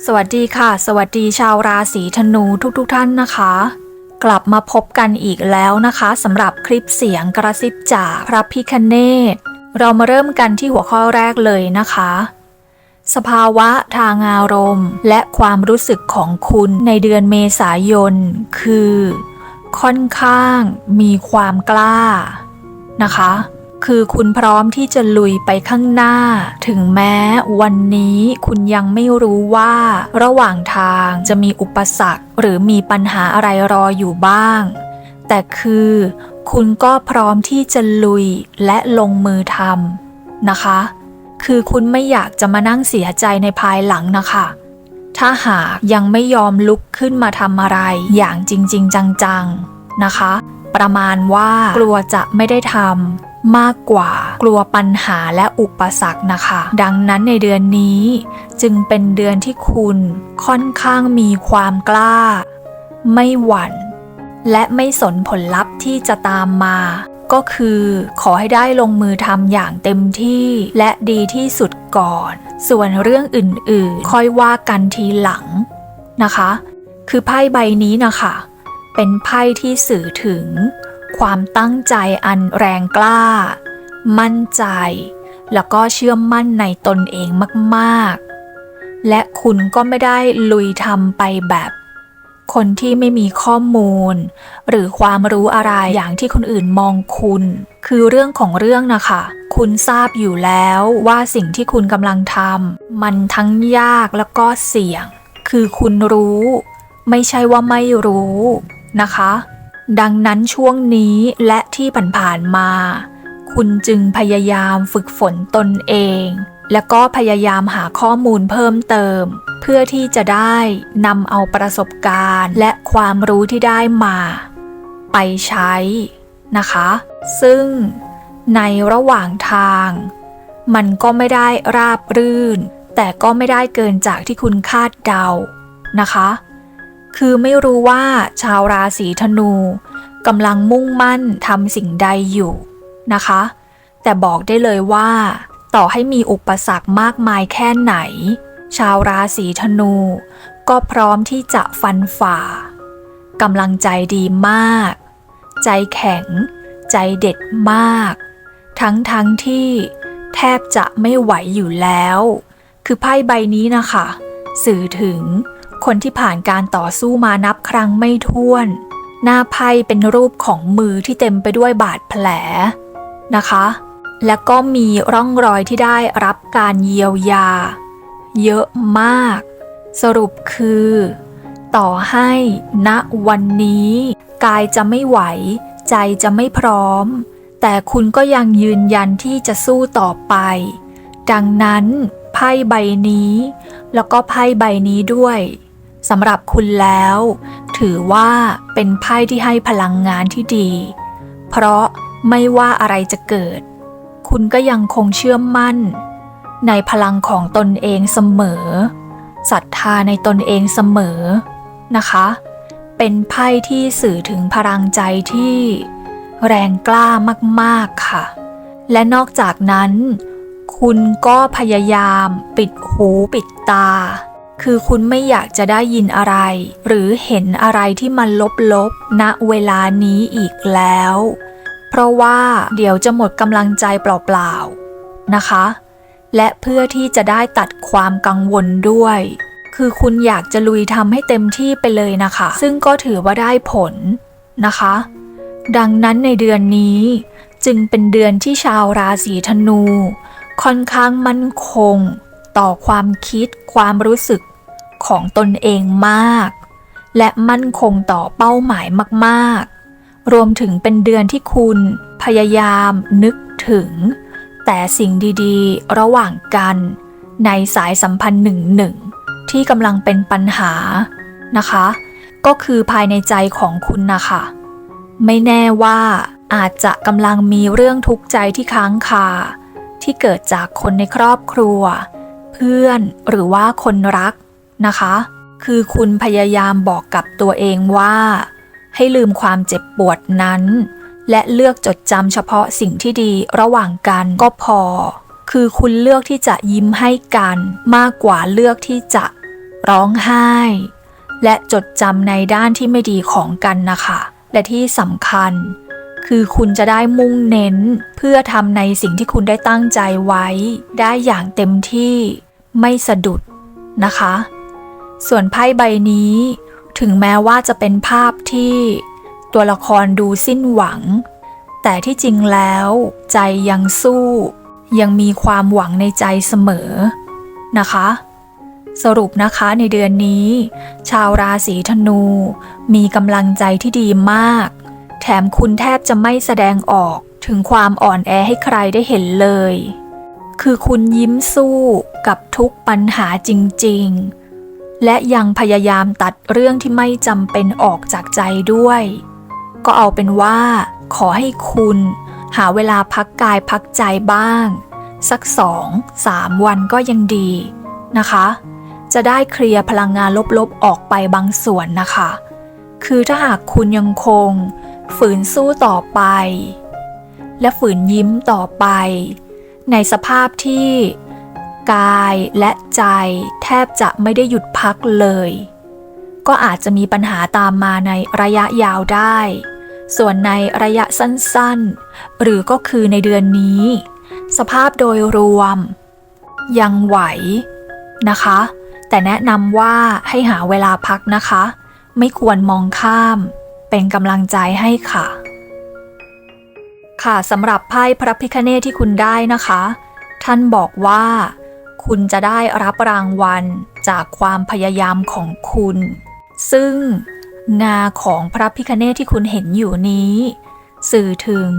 สวัสดีค่ะ สวัสดีชาวราศีธนูทุกๆทท่านนะคะ กลับมาพบกันอีกแล้วนะคะสำหรับคลิปเสียงกระซิบจากพระพิคเนตเรามาเริ่มกันที่หัวข้อแรกเลยนะคะ สภาวะทางอารมณ์ และความรู้สึกของคุณในเดือนเมษายน คือ ค่อนข้างมีความกล้านะคะ คือคุณพร้อมที่จะลุยไปข้างหน้า ถึงแม้วันนี้คุณยังไม่รู้ว่า ระหว่างทางจะมีอุปสรรค หรือมีปัญหาอะไรรออยู่บ้าง แต่คือ คุณก็พร้อมที่จะลุยและลงมือทำนะคะ คือคุณไม่อยากจะมานั่งเสียใจในภายหลังนะคะ ถ้าหากยังไม่ยอมลุกขึ้นมาทำอะไรอย่างจริง ๆ จังๆนะคะ ประมาณว่ากลัวจะไม่ได้ทำ มากกว่ากลัวปัญหาและอุปสรรคนะคะ ดังนั้นในเดือนนี้ จึงเป็นเดือนที่คุณค่อนข้างมีความกล้า ไม่หวั่น และไม่สนผลลัพธ์ที่จะตามมา ก็คือขอให้ได้ลงมือทำอย่างเต็มที่และดีที่สุดก่อน ส่วนเรื่องอื่นๆ ค่อยว่ากันทีหลังนะคะ คือไพ่ใบนี้นะคะ เป็นไพ่ที่สื่อถึง ความตั้งใจอันแรงกล้า มั่นใจ แล้วก็เชื่อมั่นในตนเองมากๆ และคุณก็ไม่ได้ลุยทำไปแบบ คนที่ไม่มีข้อมูล หรือความรู้อะไรอย่างที่คนอื่นมองคุณ คือเรื่องของเรื่องนะคะ คุณทราบอยู่แล้วว่าสิ่งที่คุณกำลังทำมันทั้งยากแล้วก็เสี่ยง คือคุณรู้ ไม่ใช่ว่าไม่รู้นะคะ ดังนั้นช่วงนี้และที่ผ่านๆมา คุณจึงพยายามฝึกฝนตนเอง และก็พยายามหาข้อมูลเพิ่มเติม เพื่อที่จะได้นำเอาประสบการณ์และความรู้ที่ได้มา ไปใช้นะคะ ซึ่งในระหว่างทาง มันก็ไม่ได้ราบรื่น แต่ก็ไม่ได้เกินจากที่คุณคาดเดานะคะ คือไม่รู้ว่าชาวราศีธนูกำลังมุ่งมั่นทำสิ่งใดอยู่นะคะ แต่บอกได้เลยว่า ต่อให้มีอุปสรรคมากมายแค่ไหน ชาวราศีธนู ก็พร้อมที่จะฟันฝ่ากำลังใจดีมาก ใจแข็ง ใจเด็ดมาก ทั้งทั้งที่แทบจะไม่ไหวอยู่แล้ว คือไพ่ใบนี้นะคะ สื่อถึง คนที่ผ่านการต่อสู้มานับครั้งไม่ถ้วน หน้าไพ่เป็นรูปของมือที่เต็มไปด้วยบาดแผลนะคะ และก็มีร่องรอยที่ได้รับการเยียวยา เยอะมาก สรุปคือ ต่อให้ณวันนี้ กายจะไม่ไหว ใจจะไม่พร้อม แต่คุณก็ยังยืนยันที่จะสู้ต่อไป ดังนั้นไพ่ใบนี้ แล้วก็ไพ่ใบนี้ด้วย สำหรับคุณแล้ว ถือว่าเป็นไพ่ที่ให้พลังงานที่ดี เพราะไม่ว่าอะไรจะเกิด คุณก็ยังคงเชื่อมั่น ในพลังของตนเองเสมอศรัทธาในตนเองเสมอนะคะ เป็นไพ่ที่สื่อถึงพลังใจที่แรงกล้ามากๆค่ะ และนอกจากนั้น คุณก็พยายามปิดหูปิดตา คือคุณไม่อยากจะได้ยินอะไร หรือเห็นอะไรที่มันลบๆณเวลานี้อีกแล้ว เพราะว่าเดี๋ยวจะหมดกำลังใจเปล่าๆนะคะ และเพื่อที่จะได้ตัดความกังวลด้วย คือคุณอยากจะลุยทำให้เต็มที่ไปเลยนะคะ ซึ่งก็ถือว่าได้ผลนะคะ ดังนั้นในเดือนนี้จึงเป็นเดือนที่ชาวราศีธนู ค่อนข้างมั่นคง ต่อความคิดความรู้สึก ของตนเองมาก และมั่นคงต่อเป้าหมายมากๆ รวมถึงเป็นเดือนที่คุณพยายามนึกถึง แต่สิ่งดีๆ ระหว่างกัน ในสายสัมพันธ์หนึ่งหนึ่งที่กำลังเป็นปัญหานะคะ ก็คือภายในใจของคุณนะคะ ไม่แน่ว่าอาจจะกำลังมีเรื่องทุกข์ใจที่ค้างคา ที่เกิดจากคนในครอบครัว เพื่อนหรือว่าคนรัก นะคะ คือคุณพยายามบอกกับตัวเองว่า ให้ลืมความเจ็บปวดนั้น และเลือกจดจำเฉพาะสิ่งที่ดีระหว่างกันก็พอ คือคุณเลือกที่จะยิ้มให้กันมากกว่าเลือกที่จะร้องไห้ และจดจำในด้านที่ไม่ดีของกันนะคะ และที่สำคัญ คือคุณจะได้มุ่งเน้นเพื่อทำในสิ่งที่คุณได้ตั้งใจไว้ ได้อย่างเต็มที่ไม่สะดุดนะคะ ส่วนไพ่ใบนี้ ถึงแม้ว่าจะเป็นภาพที่ตัวละครดูสิ้นหวัง แต่ที่จริงแล้วใจยังสู้ ยังมีความหวังในใจเสมอนะคะ สรุปนะคะในเดือนนี้ ชาวราศีธนู มีกำลังใจที่ดีมาก แถมคุณแทบจะไม่แสดงออกถึงความอ่อนแอให้ใครได้เห็นเลย คือคุณยิ้มสู้กับทุกปัญหาจริง ๆ และยังพยายามตัดเรื่องที่ไม่จำเป็นออกจากใจด้วย ก็เอาเป็นว่า ขอให้คุณ หาเวลาพักกายพักใจบ้าง สักสองสามวันก็ยังดีนะคะ จะได้เคลียร์พลังงานลบๆออกไปบางส่วนนะคะ คือถ้าหากคุณยังคง ฝืนสู้ต่อไป และฝืนยิ้มต่อไป ในสภาพที่ กายและใจแทบจะไม่ได้หยุดพักเลย ก็อาจจะมีปัญหาตามมาในระยะยาวได้ ส่วนในระยะสั้นๆ หรือก็คือในเดือนนี้ สภาพโดยรวม ยังไหวนะคะ แต่แนะนำว่าให้หาเวลาพักนะคะ ไม่ควรมองข้าม เป็นกำลังใจให้ค่ะ ค่ะสำหรับไพ่พระพิคเนตที่คุณได้นะคะท่านบอกว่า คุณจะได้รับรางวัลจากความพยายามของคุณ ซึ่งงาของพระพิคเนตที่คุณเห็นอยู่นี้ สื่อถึง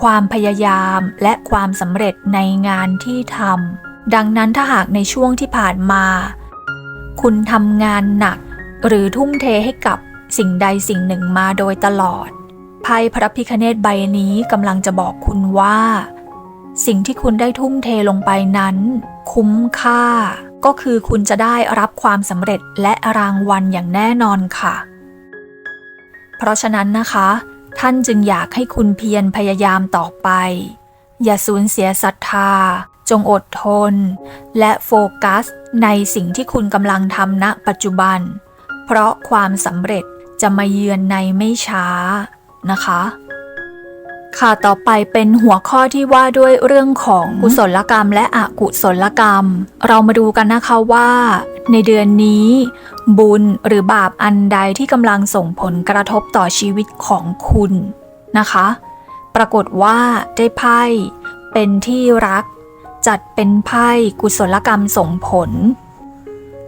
ความพยายามและความสำเร็จในงานที่ทำดังนั้นถ้าหากในช่วงที่ผ่านมา คุณทำงานหนัก หรือทุ่มเทให้กับสิ่งใดสิ่งหนึ่งมาโดยตลอดไพ่พระพิคเนตใบนี้กำลังจะบอกคุณว่า สิ่งที่คุณได้ทุ่มเทลงไปนั้น คุ้มค่า ก็คือคุณจะได้รับความสำเร็จและรางวัลอย่างแน่นอนค่ะ เพราะฉะนั้นนะคะ ท่านจึงอยากให้คุณเพียรพยายามต่อไป อย่าสูญเสียศรัทธา จงอดทน และโฟกัส ในสิ่งที่คุณกำลังทำณปัจจุบัน เพราะความสำเร็จจะมาเยือนในไม่ช้านะคะ ค่ะต่อไปเป็นหัวข้อที่ว่าด้วยเรื่องของกุศลกรรม และอกุศลกรรม เรามาดูกันนะคะว่า ในเดือนนี้ บุญหรือบาปอันใดที่กำลังส่งผลกระทบต่อชีวิตของคุณนะคะ ปรากฏว่าได้ไพ่เป็นที่รัก จัดเป็นไพ่กุศลกรรมส่งผล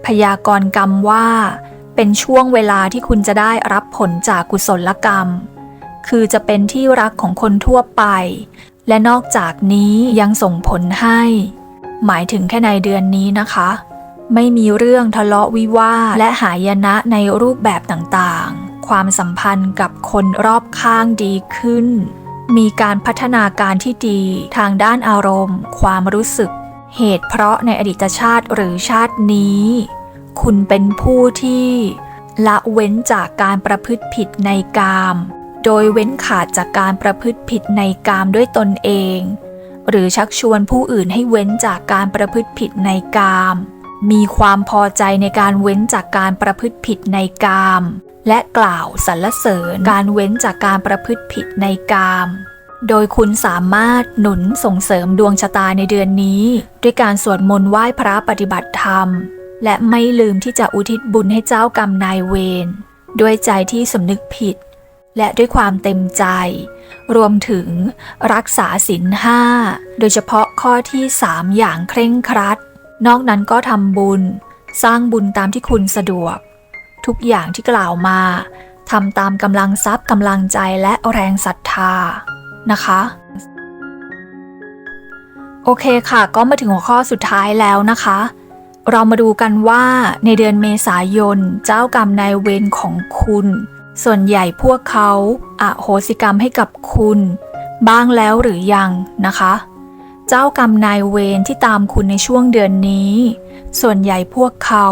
พยากรณ์กรรมว่า เป็นช่วงเวลาที่คุณจะได้รับผลจากกุศลกรรม คือจะเป็นที่รักของคนทั่วไป และนอกจากนี้ยังส่งผลให้ หมายถึงแค่ในเดือนนี้นะคะ ไม่มีเรื่องทะเลาะวิวาทและหายนะในรูปแบบต่างๆ ความสัมพันธ์กับคนรอบข้างดีขึ้น มีการพัฒนาการที่ดีทางด้านอารมณ์ ความรู้สึก เหตุเพราะในอดีตชาติหรือชาตินี้ คุณเป็นผู้ที่ละเว้นจากการประพฤติผิดในกาม โดยเว้นขาดจากการประพฤติผิดในกามด้วยตนเอง หรือชักชวนผู้อื่นให้เว้นจากการประพฤติผิดในกาม มีความพอใจในการเว้นจากการประพฤติผิดในกาม และกล่าวสรรเสริญการเว้นจากการประพฤติผิดในกามโดยคุณสามารถหนุนส่งเสริมดวงชะตาในเดือนนี้ ด้วยการสวดมนต์ไหว้พระปฏิบัติธรรม และไม่ลืมที่จะอุทิศบุญให้เจ้ากรรมนายเวรด้วยใจที่สำนึกผิด และด้วยความเต็มใจ รวมถึงรักษาศีลห้าโดยเฉพาะข้อที่3อย่างเคร่งครัด นอกนั้นก็ทำบุญ สร้างบุญตามที่คุณสะดวก ทุกอย่างที่กล่าวมาทำตามกำลังทรัพย์กำลังใจและแรงศรัทธานะคะ โอเคค่ะ ก็มาถึงหัวข้อสุดท้ายแล้วนะคะ เรามาดูกันว่าในเดือนเมษายนเจ้ากรรมนายเวรของคุณ ส่วนใหญ่พวกเขาอาโหสิกรรมให้กับคุณ บ้างแล้วหรือยังนะคะ เจ้ากรรมนายเวรที่ตามคุณในช่วงเดือนนี้ ส่วนใหญ่พวกเขา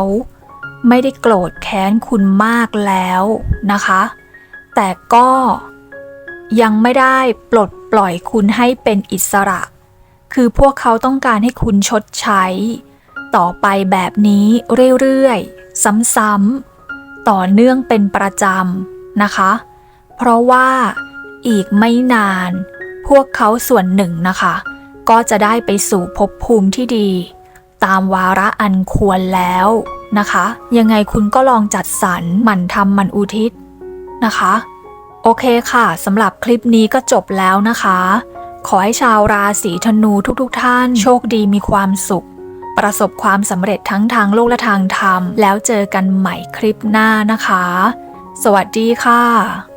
ไม่ได้โกรธแค้นคุณมากแล้วนะคะ แต่ก็ยังไม่ได้ปลดปล่อยคุณให้เป็นอิสระ คือพวกเขาต้องการให้คุณชดใช้ ต่อไปแบบนี้เรื่อยๆ ซ้ำๆต่อเนื่องเป็นประจำ นะคะ เพราะว่าอีกไม่นาน พวกเขาส่วนหนึ่งนะคะ ก็จะได้ไปสู่ภพภูมิที่ดี ตามวาระอันควรแล้วนะคะ ยังไงคุณก็ลองจัดสรรหมั่นทำหมั่นอุทิศนะคะ โอเคค่ะสำหรับคลิปนี้ก็จบแล้วนะคะ ขอให้ชาวราศีธนูทุกๆทท่าน โชคดีมีความสุข ประสบความสำเร็จทั้งทางโลกและทางธรรม แล้วเจอกันใหม่คลิปหน้านะคะ สวัสดีค่ะ